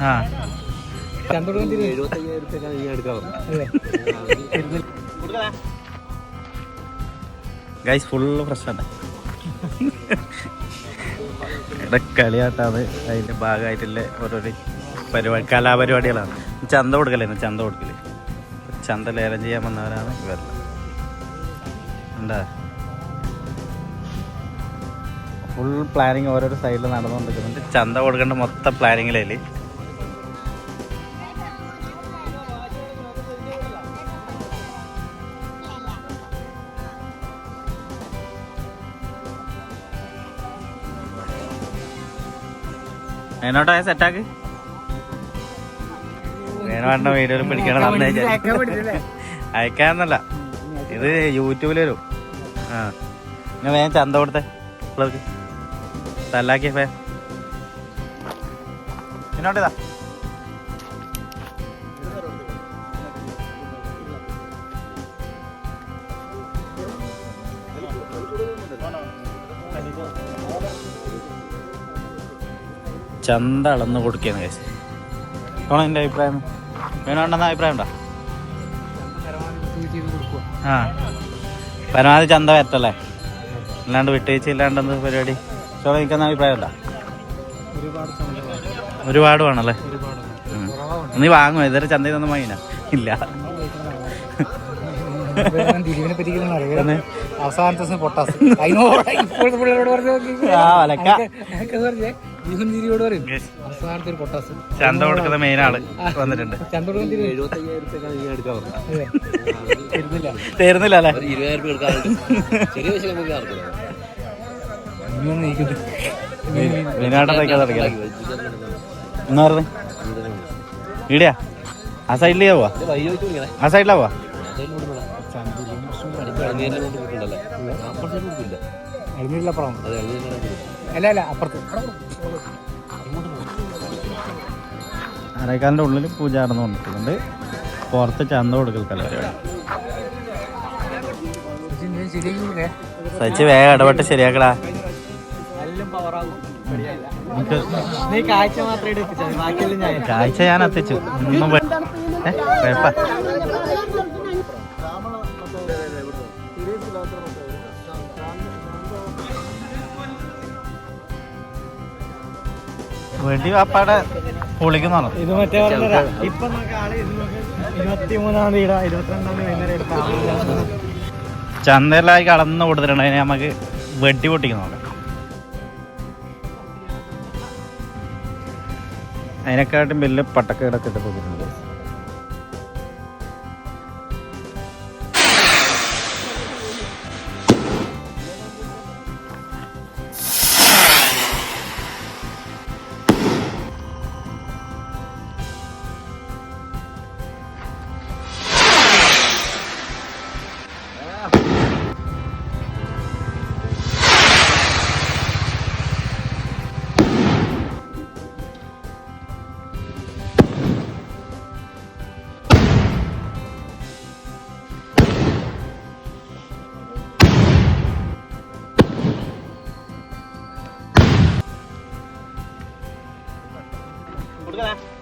ആ. Guys full പ്രശ്നമാണ് ഇവിടെ കളിയാട്ടാണ്. അതിന്റെ ഭാഗമായിട്ടുള്ള ഓരോരോ പരിപാടി കലാപരിപാടികളാണ്. ചന്ത കൊടുക്കലായിരുന്നു ചന്ത കൊടുക്കൽ. ചന്ത ലേലം ചെയ്യാൻ വന്നവരാണ് ഇവരെല്ലാം. എന്താ? ഫുൾ പ്ലാനിങ് ഓരോരോ സൈഡിൽ നടന്നുകൊണ്ടിരിക്കുന്നുണ്ട്. ചന്ത കൊടുക്കേണ്ട മൊത്തം പ്ലാനിങ്ങിലേ അതിനോട്ടാ സെറ്റാക്ക് വേണ വീഡിയോ പിടിക്കണം അയക്കാന്നല്ല ഇത് യൂട്യൂബിൽ വരും ആ. ഞാൻ വേഗം ചന്ത കൊടുത്തേ പിള്ളേർക്ക്. തല്ലാക്കിയ ഫേ പിന്നോട്ടിതാ ചന്ത അളന്ന് കൊടുക്കുകയാണ് കേസ് ആണോ എന്റെ അഭിപ്രായം? വേണോണ്ടെന്ന അഭിപ്രായം ഉണ്ടോ? ആ. പരമാവധി ചന്ത വരട്ടല്ലേ അല്ലാണ്ട് വിട്ടുവീഴ്ച ഇല്ലാണ്ടെന്ത് പരിപാടി? ചോളം നിൽക്കുന്ന അഭിപ്രായമല്ല ഒരുപാട് വേണല്ലേ? നീ വാങ്ങുമോ? ഇതുവരെ ചന്തയിൽ നിന്നും വാങ്ങിന ഇല്ല. അവസാനത്തെ ദിവസം പൊട്ടാസ്. ഇപ്പോഴത്തെ പിള്ളേരോട് പറഞ്ഞു ജീവൻ തിരിയോട് പറയും. അവസാനത്തെ ഒരു പൊട്ടാസ്. ചന്ത കൊടുക്കുന്ന മെയിൻ ആൾ വന്നിട്ടുണ്ട്. ചന്ത അല്ലേ തരുന്നില്ല തരുന്നില്ല അല്ലേ? ഒരു എന്നാ പറഞ്ഞേ ആ സൈഡിലേ പോവാ. ആ സൈഡിലാ പോവാ? അല്ല അല്ല അപ്പുറത്ത് അരേക്കാലിന്റെ ഉള്ളിൽ പൂജ നടന്നുകൊണ്ടിരിക്കുന്നുണ്ട് പുറത്ത് ചന്ത കൊടുക്കൽ പരിപാടി സച്ച് വേഗം ഇടപെട്ട് ശരിയാക്കടാ. എല്ലാം പവറാകും നമുക്ക് നീ കാഴ്ച മാത്രമേ എടുപ്പിച്ചാൽ ബാക്കിയെല്ലാം ഞാൻ കാഴ്ച ഞാൻ എത്തിച്ചു. ഒന്നും വേ- ഏ? കുഴപ്പ വെടി വാപ്പാടെ പൊളിക്കുന്നതാണ് ഇത് മറ്റേ. ഇപ്പൊ നമുക്ക് ആൾ ഇരുപത്തി മൂന്നാം തീയതി ഇരുപത്തിരണ്ടാം തീയതി ചന്തയിലായി കടന്ന് കൊടുത്തിട്ടുണ്ട്. അതിനെ നമുക്ക് വെട്ടി പൊട്ടിക്കുന്നു നോക്കാം അതിനെക്കാട്ടും വലിയ പട്ടക്കേടൊക്കെ ഇട്ട് കൊടുത്തിട്ടുണ്ട് കൊടുക്കണേ